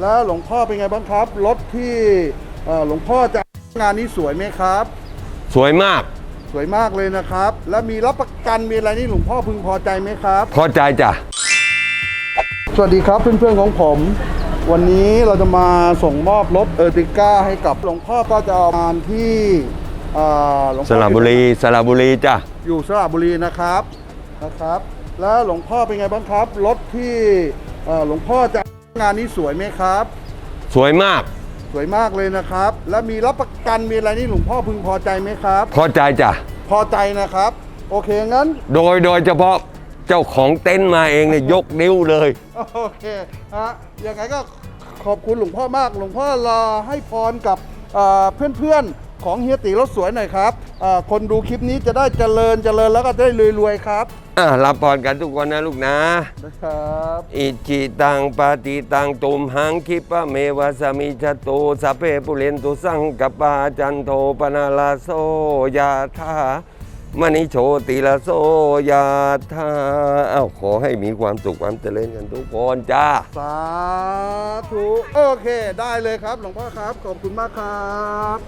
แล้วหลวงพ่อเป็นไงบ้างครับ รถที่เอ่อหลวงพ่อจะงานนี้สวยไหมครับ สวยมากสวยมากเลยนะครับ แล้วมีรับประกันมีอะไรนี่หลวงพ่อพึงพอใจไหมครับ พอใจจ้ะ สวัสดีครับเพื่อนๆของผม วันนี้เราจะมาส่งมอบรถเออร์ติก้าให้กับหลวงพ่อก็จะเอางานที่เอ่อหลวงพ่อสระบุรีสระบุรีจ้ะ อยู่สระบุรีนะครับนะครับ แล้วหลวงพ่อเป็นไงบ้างครับ รถที่เอ่อหลวงพ่อจะ งานนี้สวยไหมครับ สวยมาก สวยมากเลยนะครับ แล้วมีรับประกันมีอะไรนี่หลวงพ่อพึงพอใจไหมครับ พอใจจ้ะ พอใจนะครับ โอเคงั้น โดยโดยเฉพาะเจ้าของเต็นท์มาเองเนี่ยยกนิ้วเลย โอเคฮะยังไงก็ขอบคุณหลวงพ่อมาก หลวงพ่อรอให้พรกับเอ่อเพื่อนๆ ของเฮียตีรถสวยหน่อยครับเอ่อคนดูคลิปนี้จะได้เจริญเจริญแล้วก็ได้รวยๆครับอะรับพรกันทุกคนนะลูกนะนะครับอิจิตังปฏิตังตุมหังคิปะเมวะสมิจโตสัพเพปุเรนตุสังกปาจันโทปนาลาโสยาธามณิโชติลาโสยาธาเอ้าขอให้มีความสุขความเจริญกันทุกคนจ้า สาธุ โอเค ได้เลยครับ หลวงพ่อครับ ขอบคุณมากครับ